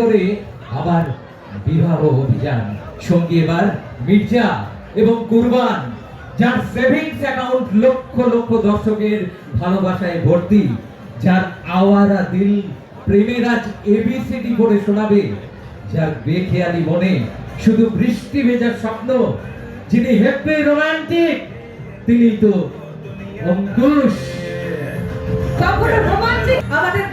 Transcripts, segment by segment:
করে আবার বিবাহ অভিযান। সঙ্গে এবার মির্জা এবং কুরবান, যার সেভিংস অ্যাকাউন্ট লক্ষ লক্ষ দর্শকের ভালোবাসায় ভর্তি, যার আওয়ারা দিল প্রেমের আজ এবিসিডি করে শোনাবে, যার বেখেয়ালি মনে শুধু বৃষ্টি ভেজার স্বপ্ন, যিনি হেপি রোমান্টিক, তিনি তো অঙ্কুশ। আমাদের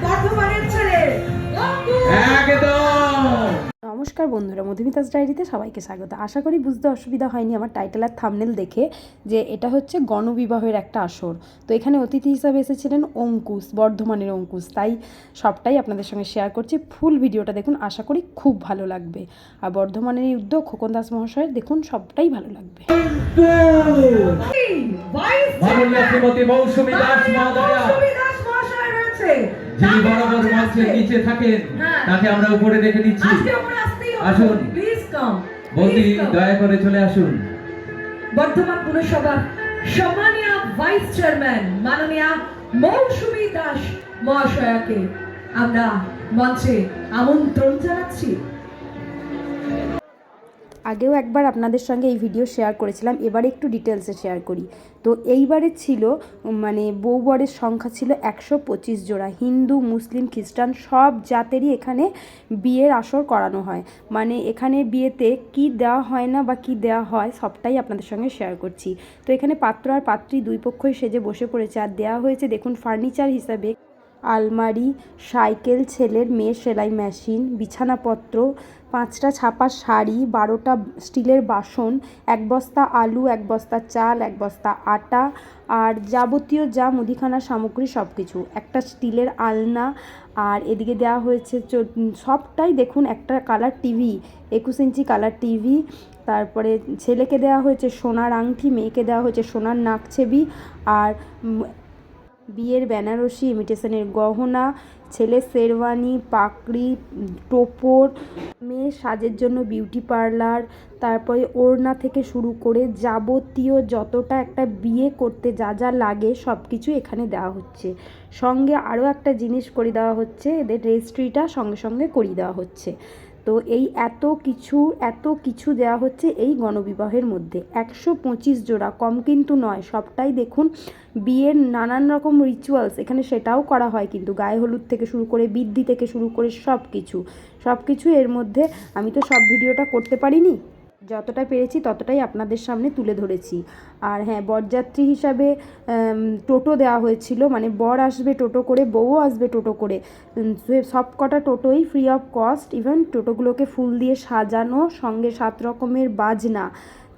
নমস্কার বন্ধুরা মধুমিতাস ডায়েরিতে সবাইকে স্বাগত। আশা করি বুঝতে অসুবিধা হয়নি আমার টাইটেল আর থামনেল দেখে যে এটা হচ্ছে গণবিবাহের একটা আসর। তো এখানে অতিথি হিসাবে এসেছিলেন অঙ্কুশ বর্ধমানের অঙ্কুশ। তাই সবটাই আপনাদের সঙ্গে শেয়ার করছি। ফুল ভিডিওটা দেখুন আশা করি খুব ভালো লাগবে। আর বর্ধমানের এই উদ্যোগ খোকন দাস মহাশয়ের দেখুন সবটাই ভালো লাগবে। ভাইস মাননীয় শ্রীমতী মৌসুমী দাস মৌসুমী দাস মহাশয় রয়েছে। যিনি বরাবর মঞ্চের নিচে থাকেন হ্যাঁ। তাকে আমরা উপরে দেখে দিচ্ছি। আসুন। প্লিজ কাম বলি দয়া করে চলে আসুন বর্ধমান পুরসভা সম্মানীয় ভাইস চেয়ারম্যান মাননীয়া মৌসুমী দাস মহাশয়াকে আমরা মঞ্চে আমন্ত্রণ জানাচ্ছি আগেও একবার আপনাদের সঙ্গে এই ভিডিও শেয়ার করেছিলাম, এবারে একটু ডিটেলসে শেয়ার করি। তো এইবারে ছিল মানে বউবরের সংখ্যা ছিল একশো পঁচিশ জোড়া। হিন্দু, মুসলিম, খ্রিস্টান সব জাতেরই এখানে বিয়ের আসর করানো হয়। মানে এখানে বিয়েতে কি দেওয়া হয় না বা কি দেওয়া হয় সবটাই আপনাদের সঙ্গে শেয়ার করছি। তো এখানে পাত্র আর পাত্রী দুই পক্ষই সেজে বসে পড়েছে। আর দেওয়া হয়েছে, দেখুন ফার্নিচার হিসাবে আলমারি, সাইকেল, ছেলের মেয়ের সেলাই মেশিন বিছানাপত্র পাঁচটা ছাপা শাড়ি, বারোটা স্টিলের বাসন, এক বস্তা আলু, এক বস্তা চাল, এক বস্তা আটা আর যাবতীয় যা মুদিখানা সামগ্রী সব কিছু একটা স্টিলের আলনা আর এদিকে দেওয়া হয়েছে সবটাই দেখুন একটা কালার টিভি, একুশ ইঞ্চি কালার টিভি। তারপরে ছেলেকে দেওয়া হয়েছে সোনার আংটি মেয়েকে দেওয়া হয়েছে সোনার নাকছেবি আর বিয়ের বেনারসি ইমিটেশনের গহনা, ছেলে শেরওয়ানি পাকড়ি টোপর, মেয়ে সাজের জন্য বিউটি পার্লার, তারপরে ওড়না থেকে শুরু করে যাবতীয় যতটা একটা বিয়ে করতে যা যা লাগে সব কিছু এখানে দেওয়া হচ্ছে। সঙ্গে আরও একটা জিনিস করে দেওয়া হচ্ছে, এদের রেজিস্ট্রিটা সঙ্গে সঙ্গে করিয়ে দেওয়া হচ্ছে। তো এই এত কিছু এত কিছু দেওয়া হচ্ছে এই গণবিবাহের মধ্যে। একশো পঁচিশ জোড়া, কম কিন্তু নয়, সবটাই দেখুন। বিয়ের নানান রকম রিচুয়ালস এখানে সেটাও করা হয় কিন্তু। গায়ে হলুদ থেকে শুরু করে, বৃদ্ধি থেকে শুরু করে সব কিছু সব কিছু এর মধ্যে, আমি তো সব ভিডিওটা করতে পারিনি। যতটা পেরেছি ততটাই আপনাদের সামনে তুলে ধরেছি। আর হ্যাঁ বরযাত্রী হিসাবে টোটো দেওয়া হয়েছিল। মানে বর আসবে টোটো করে, বউও আসবে টোটো করে। সব কটা টোটোই ফ্রি অফ কস্ট ইভেন টোটোগুলোকে ফুল দিয়ে সাজানো, সঙ্গে সাত রকমের বাজনা।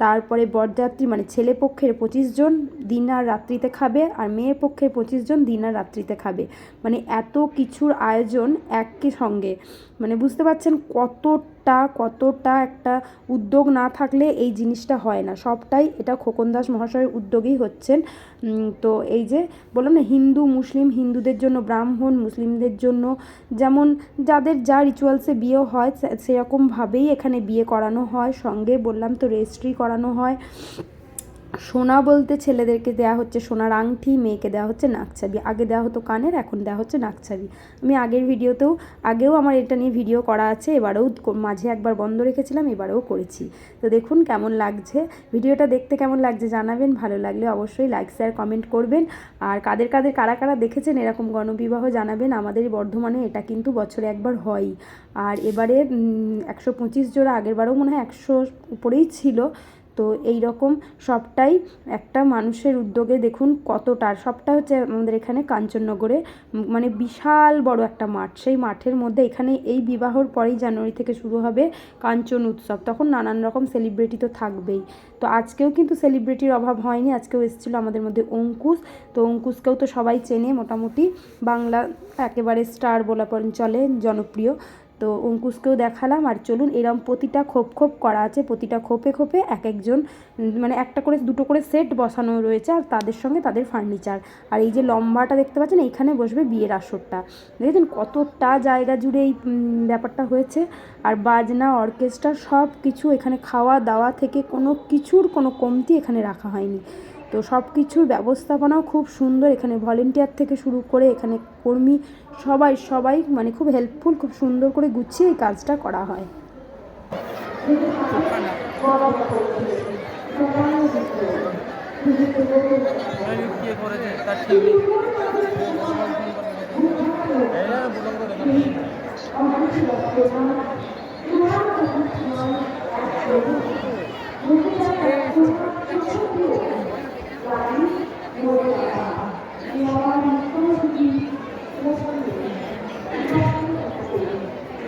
তারপরে বরযাত্রী মানে ছেলে পক্ষের পঁচিশ জন, দিন আর রাত্রিতে খাবে, আর মেয়ের পক্ষের পঁচিশ জন দিন আর রাত্রিতে খাবে। মানে এত কিছুর আয়োজন একই সঙ্গে। মানে বুঝতে পারছেন কতটা কতটা একটা উদ্যোগ না থাকলে এই জিনিসটা হয় না। সবটাই এটা খোকন দাস মহাশয়ের উদ্যোগেই হচ্ছেন। তো এই যে বললাম না, হিন্দু, মুসলিম, হিন্দুদের জন্য, ব্রাহ্মণ, মুসলিমদের জন্য যেমন যাদের যা রিচুয়ালসে বিয়ে হয় সেরকমভাবেই এখানে বিয়ে করানো হয়। সঙ্গে বললাম তো রেজিস্ট্রি করানো হয়। সোনা বলতে ছেলেদেরকে দেওয়া হচ্ছে সোনার আংটি মেয়েকে দেওয়া হচ্ছে নাকছাবি। আগে দেওয়া হতো কানের, এখন দেওয়া হচ্ছে নাকছাবি। আমি আগের ভিডিওতেও, আগেও আমার এটা নিয়ে ভিডিও করা আছে, এবারেও মাঝে একবার বন্ধ রেখেছিলাম, এবারেও করেছি। তো দেখুন কেমন লাগছে। ভিডিওটা দেখতে কেমন লাগছে জানাবেন, ভালো লাগলে অবশ্যই লাইক শেয়ার কমেন্ট করবেন। আর কাদের কাদের, কারা কারা দেখেছেন এরকম গণবিবাহ জানাবেন, আমাদের বর্ধমানে এটা কিন্তু বছরে একবার হয়। আর এবারে একশো পঁচিশ জোড়া আগেরবারও মনে হয় একশো উপরেই ছিল। তো এই রকম সবটাই একটা মানুষের উদ্যোগে দেখুন কতটা। সবটা হচ্ছে আমাদের এখানে কাঞ্চননগরে মানে বিশাল বড় একটা মাঠ। সেই মাঠের মধ্যে এখানে এই বিবাহর পরেই জানুয়ারি থেকে শুরু হবে কাঞ্চন উৎসব। তখন নানান রকম সেলিব্রিটি তো থাকবেই। তো আজকেও কিন্তু সেলিব্রিটির অভাব হয়নি, আজকেও এসেছিল আমাদের মধ্যে অঙ্কুশ। তো অঙ্কুশকেও তো সবাই চেনে, মোটামুটি বাংলা একেবারে স্টার বলা চলে, জনপ্রিয়। তো অঙ্কুশকেও দেখালাম। আর চলুন, এরম প্রতিটা খোপ খোপ করা আছে, প্রতিটা খোপে খোপে এক একজন মানে একটা করে, দুটো করে সেট বসানো রয়েছে, আর তাদের সঙ্গে তাদের ফার্নিচার। আর এই যে লম্বাটা দেখতে পাচ্ছেন, এইখানে বসবে বিয়ের আসরটা। দেখেছেন কতটা জায়গা জুড়ে এই ব্যাপারটা হয়েছে। আর বাজনা, অর্কেস্ট্রা সব কিছু এখানে খাওয়া দাওয়া থেকে কোনো কিছুর কোনো কমতি এখানে রাখা হয়নি। তো সব কিছুর ব্যবস্থাপনাও খুব সুন্দর। এখানে ভলেন্টিয়ার থেকে শুরু করে এখানে কর্মী সবাই সবাই মানে খুব হেল্পফুল খুব সুন্দর করে গুছিয়ে এই কাজটা করা হয়। কে করেছে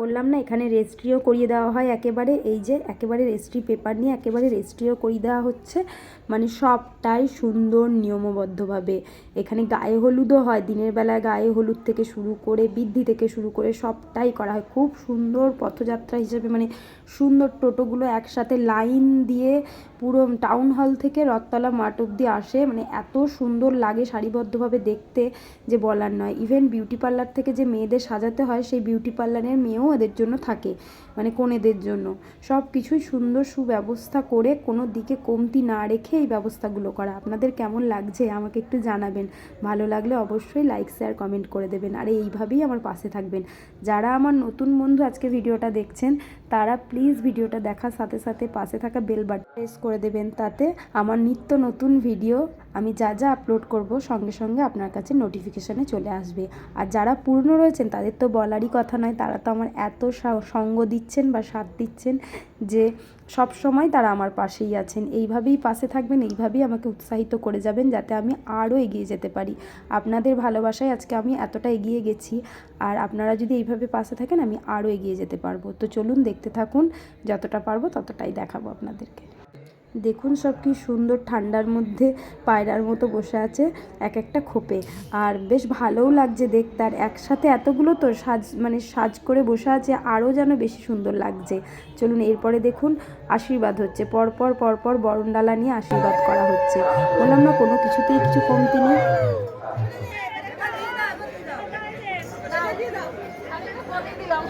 বললাম না, এখানে রেজিস্ট্রিও করিয়ে দেওয়া হয় একেবারে। এই যে একেবারে রেজিস্ট্রি পেপার নিয়ে একেবারে রেজিস্ট্রিও করিয়ে দেওয়া হচ্ছে। মানে সবটাই সুন্দর নিয়মবদ্ধভাবে। এখানে গায়ে হলুদও হয়, দিনের বেলায় গায়ে হলুদ থেকে শুরু করে, বৃদ্ধি থেকে শুরু করে সবটাই করা হয়। খুব সুন্দর পথযাত্রা হিসেবে মানে সুন্দর টোটোগুলো একসাথে লাইন দিয়ে পুরো টাউন হল থেকে রথতলা মাঠ অব্দি আসে। মানে এত সুন্দর লাগে সারিবদ্ধভাবে দেখতে, যে বলার নয়। ইভেন বিউটি পার্লার থেকে যে মেয়েদের সাজাতে হয়, সেই বিউটি পার্লারের মেয়েও এদের জন্য থাকে মানে কনেদের জন্য। সব কিছুই সুন্দর সুব্যবস্থা করে কোনো দিকে কমতি না রেখে এই ব্যবস্থাগুলো করা। আপনাদের কেমন লাগছে আমাকে একটু জানাবেন। ভালো লাগলে অবশ্যই লাইক শেয়ার কমেন্ট করে দেবেন। আর এইভাবেই আমার পাশে থাকবেন। যারা আমার নতুন বন্ধু আজকে ভিডিওটা দেখছেন তারা প্লিজ ভিডিওটা দেখার সাথে সাথে পাশে থাকা বেল বাটন প্রেস করে দেবেন। তাতে আমার নিত্য নতুন ভিডিও আমি যা যা আপলোড করব, সঙ্গে সঙ্গে আপনার কাছে নোটিফিকেশানে চলে আসবে। আর যারা পূর্ণ রয়েছেন, তাদের তো বলারই কথা নয়, তারা তো আমার এত সঙ্গ দিচ্ছেন বা সাথ দিচ্ছেন যে সব সময় তারা আমার পাশেই আছেন। এইভাবেই পাশে থাকবেন, এইভাবেই আমাকে উৎসাহিত করে যাবেন যাতে আমি আরও এগিয়ে যেতে পারি। আপনাদের ভালোবাসায় আজকে আমি এতটা এগিয়ে গেছি, আর আপনারা যদি এইভাবে পাশে থাকেন, আমি আরও এগিয়ে যেতে পারব। তো চলুন দেখতে থাকুন, যতটা পারব ততটাই দেখাবো আপনাদেরকে। দেখুন সব কি সুন্দর ঠান্ডার মধ্যে পায়রার মতো বসে আছে এক একটা খোপে। আর বেশ ভালোও লাগছে দেখতে। আর একসাথে এতগুলো তো সাজ মানে সাজ করে বসে আছে, আরও যেন বেশি সুন্দর লাগছে। চলুন এরপরে দেখুন, আশীর্বাদ হচ্ছে। পরপর পরপর বরণডালা নিয়ে আশীর্বাদ করা হচ্ছে। বললাম না, কোনো কিছুতেই কিছু কমতি নেই। দিলাম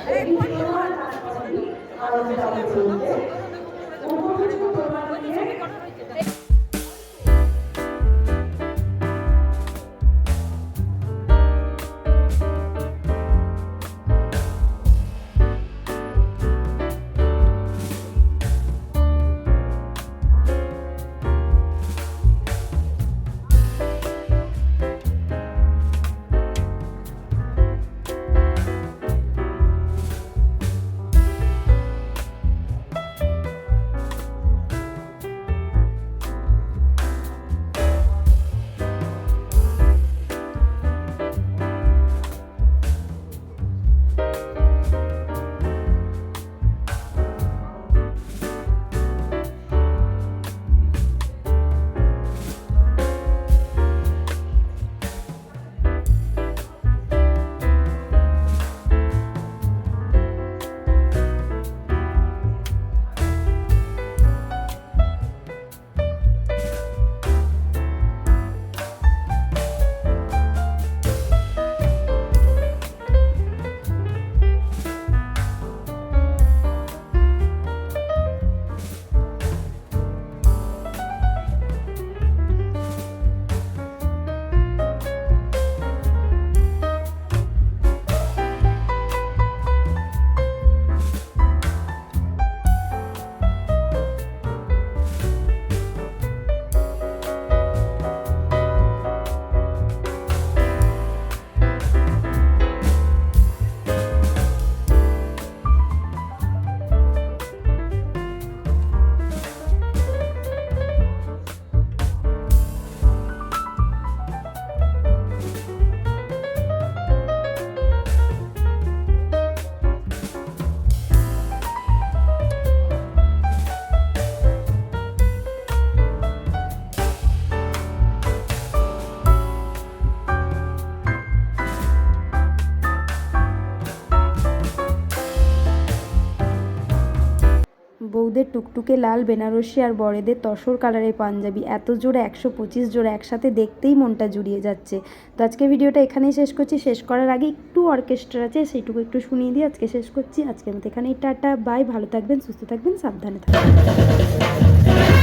বউদের টুকটুকে লাল বেনারসি আর বড়েদের তসর কালারের পাঞ্জাবি। এত জোড়া, একশো পঁচিশ জোড়া একসাথে দেখতেই মনটা জুড়িয়ে যাচ্ছে। তো আজকে ভিডিওটা এখানেই শেষ করছি। শেষ করার আগে একটু অর্কেস্ট্রা আছে, সেইটুকু একটু শুনিয়ে দিয়ে আজকে শেষ করছি। আজকের মতো এখানেই টাটা, বাই। ভালো থাকবেন, সুস্থ থাকবেন, সাবধানে থাকবেন।